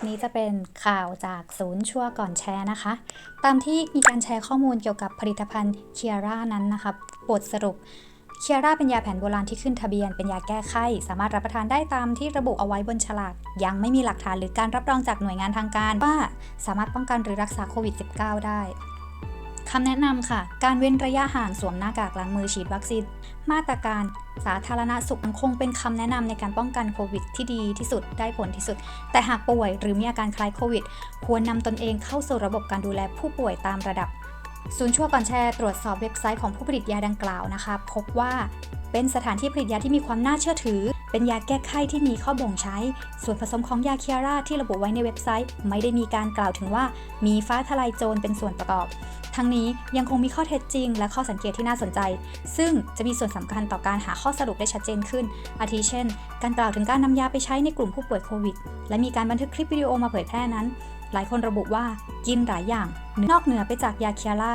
ปนี้จะเป็นข่าวจากศูนย์ชั่วก่อนแชร์นะคะ ตามที่มีการแชร์ข้อมูลเกี่ยวกับผลิตภัณฑ์เคียร่านั้นนะคะบทสรุปเคียร่าเป็นยาแผนโบราณที่ขึ้นทะเบียนเป็นยาแก้ไข้ สามารถรับประทานได้ตามที่ระบุเอาไว้บนฉลาก ยังไม่มีหลักฐานหรือการรับรองจากหน่วยงานทางการว่าสามารถป้องกันหรือรักษาโควิด -19 ได้ คำแนะนำค่ะ การเว้นระยะห่างสวมหน้ากากล้างมือฉีดวัคซีน มาตรการสาธารณสุขคงเป็นคำแนะนำในการป้องกันโควิดที่ดีที่สุดได้ผลที่สุด แต่หากป่วยหรือมีอาการคล้ายโควิด ควรนำตนเองเข้าสู่ระบบการดูแลผู้ป่วยตามระดับ ศูนย์ชั่วก่อนแชร์ตรวจสอบเว็บไซต์ของผู้ผลิตยาดังกล่าวนะคะ พบว่าเป็นสถานที่ผลิตยาที่มีความน่าเชื่อถือ เป็นยาแก้ไข้ที่มีข้อบ่งใช้ ส่วนผสมของยาเคียร่าที่ระบุไว้ในเว็บไซต์ ไม่ได้มีการกล่าวถึงว่ามีฟ้าทลายโจรเป็นส่วนประกอบ ทั้งนี้ยังคงมีข้อเท็จจริง และข้อสังเกตที่น่าสนใจ ซึ่งจะมีส่วนสำคัญต่อการหาข้อสรุปได้ชัดเจนขึ้น อาทิเช่น การกล่าวถึงการนำยาไปใช้ในกลุ่มผู้ป่วยโควิด และมีการบันทึกคลิปวิดีโอมาเผยแพร่นั้น หลายคนระบุว่ากินหลายอย่าง นอกเหนือไปจากยาเคียร่า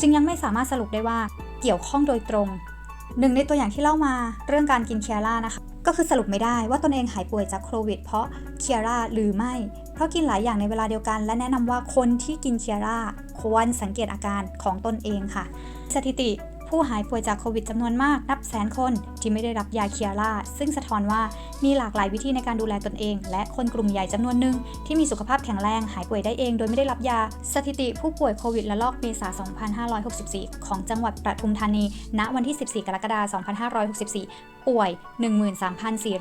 จึงยังไม่สามารถสรุปได้ว่าเกี่ยวข้องโดยตรง หนึ่งในตัวอย่างที่เล่ามาเรื่องการกินเคียร่านะคะ ก็คือสรุปไม่ได้ว่าตนเองหายป่วยจากโควิดเพราะเคียร่าหรือไม่ เพราะกินหลายอย่างในเวลาเดียวกัน และแนะนำว่าคนที่กินเคียร่าควรสังเกตอาการของตนเองค่ะ สถิติ ผู้หายป่วยจากโควิดจำนวนมากนับแสนคนที่ไม่ได้รับยาเคียร่า ซึ่งสะท้อนว่ามีหลากหลายวิธีในการดูแลตนเอง และคนกลุ่มใหญ่จำนวนหนึ่งที่มีสุขภาพแข็งแรงหายป่วยได้เองโดยไม่ได้รับยา สถิติผู้ป่วยโควิดระลอกเมษายน2564 ของจังหวัดปทุมธานี ณ วันที่ 14 กรกฎาคม 2564ป่วย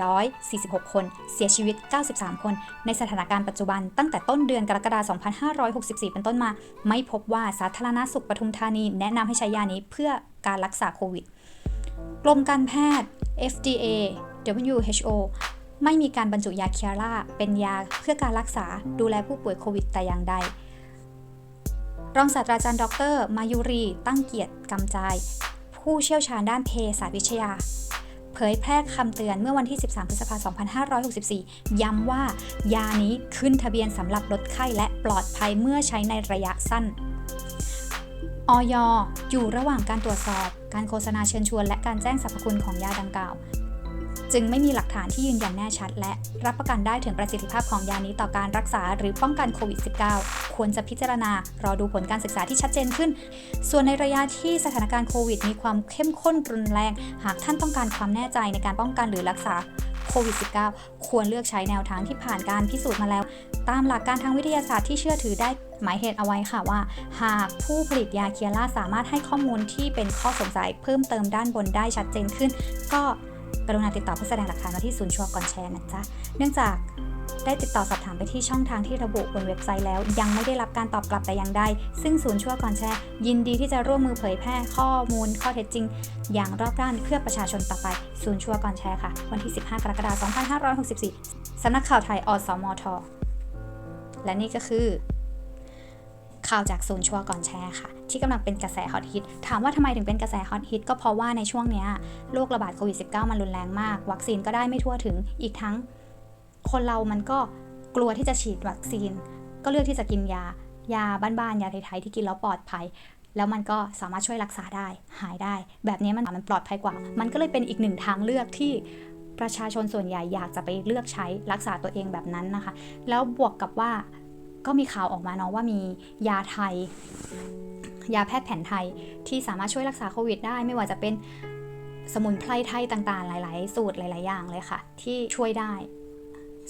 13,446 คน เสียชีวิต 93 คน ในสถานการณ์ปัจจุบัน ตั้งแต่ต้นเดือนกรกฎาคม 2564 เป็นต้นมา ไม่พบว่าสาธารณสุขปทุมธานีแนะนำให้ใช้ยานี้เพื่อ การรักษาโควิด กรมการแพทย์ FDA WHO ไม่มีการบรรจุยาเคียร่าเป็นยาเพื่อการรักษาดูแลผู้ป่วยโควิดแต่อย่างใด รองศาสตราจารย์ ดร มายุรี ตั้งเกียรติกำจาย ผู้เชี่ยวชาญด้านเภสัชวิทยา เผยแพร่คำเตือนเมื่อวันที่ 13 พฤษภาคม 2564 ย้ำว่ายานี้ขึ้นทะเบียนสำหรับลดไข้และปลอดภัยเมื่อใช้ในระยะสั้น ออยอยู่ระหว่างการตรวจสอบ การโฆษณาเชิญชวน และการแจ้งสรรพคุณของยาดังกล่าว จึงไม่มีหลักฐานที่ยืนยันแน่ชัด และรับประกันได้ถึงประสิทธิภาพของยานี้ต่อการรักษาหรือป้องกันโควิด -19 ควรจะพิจารณา รอดูผลการศึกษาที่ชัดเจนขึ้น ส่วนในระยะที่สถานการณ์โควิด มีความเข้มข้นรุนแรง หากท่านต้องการความแน่ใจในการป้องกันหรือรักษาโควิด -19 ควรเลือกใช้แนวทางที่ผ่านการพิสูจน์มาแล้ว ตามหลักการทางวิทยาศาสตร์ที่เชื่อถือได้หมายเหตุเอาไว้ค่ะว่า หากผู้ผลิตยาเคียร่าสามารถให้ข้อมูลที่เป็นข้อสงสัยเพิ่มเติมด้านบนได้ชัดเจนขึ้น ก็กรุณาติดต่อเพื่อแสดงหลักฐานมาที่ศูนย์ชัวร์ก่อนแชร์นะจ๊ะเนื่องจากได้ติดต่อสอบถามไปที่ช่องทางที่ระบุบนเว็บไซต์แล้ว ยังไม่ได้รับการตอบกลับแต่อย่างใดซึ่งศูนย์ชั่วก่อนแชร์ยินดีที่จะร่วมมือเผยแพร่ข้อมูล ข้อเท็จจริง อย่างรอบด้านเพื่อประชาชนต่อไป ศูนย์ชั่วก่อนแชร์ค่ะ วันที่ 15 กรกฎาคม 2564 สำนักข่าวไทยอสมท และนี่ก็คือ ข่าวจากศูนย์ชัวร์ก่อนแชร์ค่ะ ที่กำลังเป็นกระแสฮอตฮิต ถามว่าทำไมถึงเป็นกระแสฮอตฮิตก็เพราะว่าในช่วงนี้โรคระบาดโควิด -19 มันรุนแรงมาก วัคซีนก็ได้ไม่ทั่วถึงอีกทั้ง คนเรามันก็กลัวที่จะฉีดวัคซีน ก็เลือกที่จะกินยายาบ้านๆยาไทยๆที่กินแล้วปลอดภัย แล้วมันก็สามารถช่วยรักษาได้หายได้ แบบนี้มันมันปลอดภัยกว่า มันก็เลยเป็นอีกหนึ่งทางเลือกที่ ประชาชนส่วนใหญ่อยากจะไปเลือกใช้รักษาตัวเองแบบนั้นนะคะ แล้วบวกกับว่าก็มีข่าวออกมาเนาะว่ามียาไทย ยาแพทย์แผนไทยที่สามารถช่วยรักษาโควิดได้ ไม่ว่าจะเป็นสมุนไพรไทยต่างๆ หลาย ๆ สูตรหลาย ๆ อย่างเลยค่ะ ที่ช่วยได้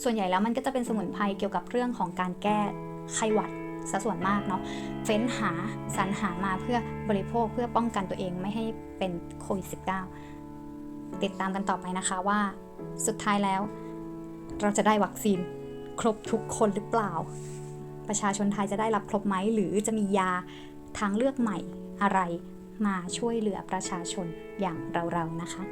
ส่วนใหญ่แล้วมันก็จะเป็นสมุนไพรเกี่ยวกับเรื่องของการแก้ไข้หวัดซะส่วนมากเนาะเฟ้นหาสรรหามาเพื่อบริโภคเพื่อป้องกันตัวเองไม่ให้เป็นโควิด -19 ติดตามกันต่อไปนะคะว่า สุดท้ายแล้ว เราจะได้วัคซีนครบทุกคนหรือเปล่า ประชาชนไทยจะได้รับครบไหม หรือจะมียาทางเลือกใหม่อะไรมาช่วยเหลือประชาชนอย่างเราๆนะคะ